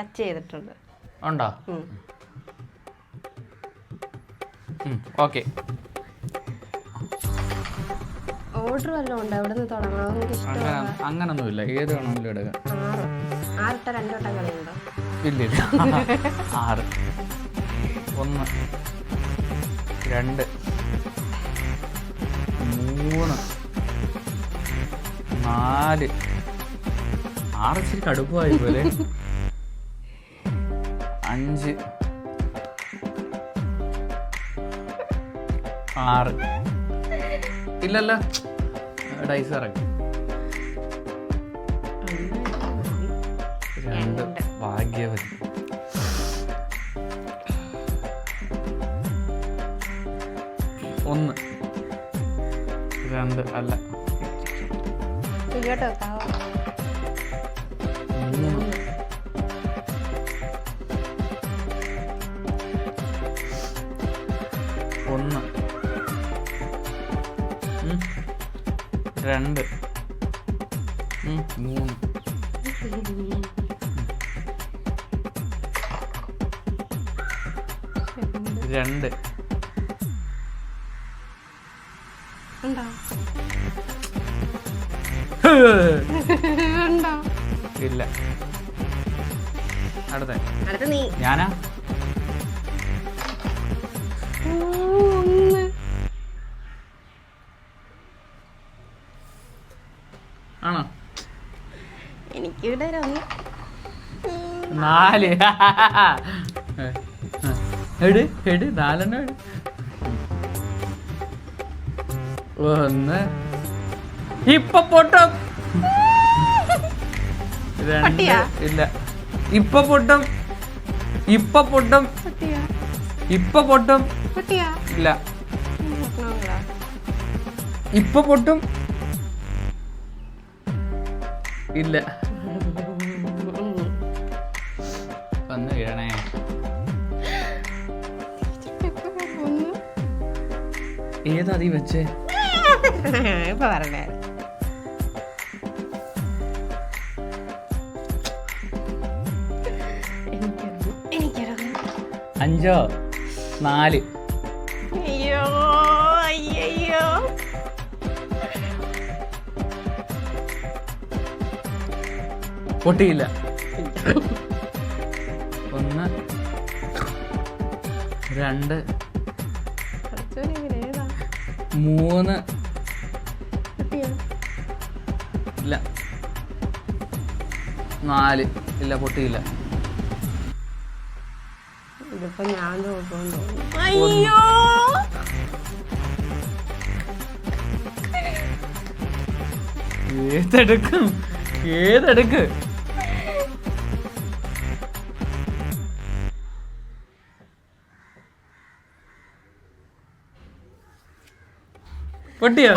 Touch ചെയ്തിട്ടുണ്ട്. ഉണ്ടോ? Okay. Order വല്ലതും ഉണ്ടോ? എവിടെ നിന്ന് തുടങ്ങാം എനിക്ക് അങ്ങനെ അങ്ങനൊന്നുമില്ല. ഏത് വേണമെങ്കിലും എടുക്കാം. ആറ്. ആറിട്ട രണ്ടോട്ടം കളിയുണ്ടോ? ഇല്ല ഇല്ല. ആറ്. ഒന്ന് രണ്ട് മൂന്ന് നാല്. ആറ് ഇച്ചിരി കടുപ്പമായി പോലെ അഞ്ച്. ആറ്. ഇല്ലല്ല. ഡൈസ് ഇറങ്ങി രണ്ട്. ഭാഗ്യവതി. ഒന്ന്. രണ്ട്. അല്ല. ഇങ്ങോട്ട് ഒന്ന്. രണ്ട്. മൂന്ന്. രണ്ട്. ഇല്ല. അടുത്ത. ഞാനാ? ആണോ? എനിക്കിവിടെ നാല്. എട് എട് നാലെണ്ണം എട്. ഒന്ന്. ഇപ്പൊ പൊട്ടും. രണ്ട്? ഇല്ല. ഇപ്പൊ പൊട്ടും. ഇപ്പൊ പൊട്ടും. ഇപ്പൊ പൊട്ടും. ഇല്ല? ഇപ്പൊ പൊട്ടും. ഇല്ല. വന്ന് വീഴണേ. ഏതാ നീ വെച്ചേ? ഇപ്പൊ പറഞ്ഞേ. അഞ്ചോ? നാല്. അയ്യോ അയ്യോ പൊട്ടിയില്ല. ഒന്ന് രണ്ട് മൂന്ന്. ഇല്ല. നാല്. ഇല്ല പൊട്ടിയില്ല. ഇതിപ്പോ ഞാൻ തോന്നുന്നു. അയ്യോ! ഏതെടുക്കും? ഏതെടുക്ക്? പൊട്ടിയോ?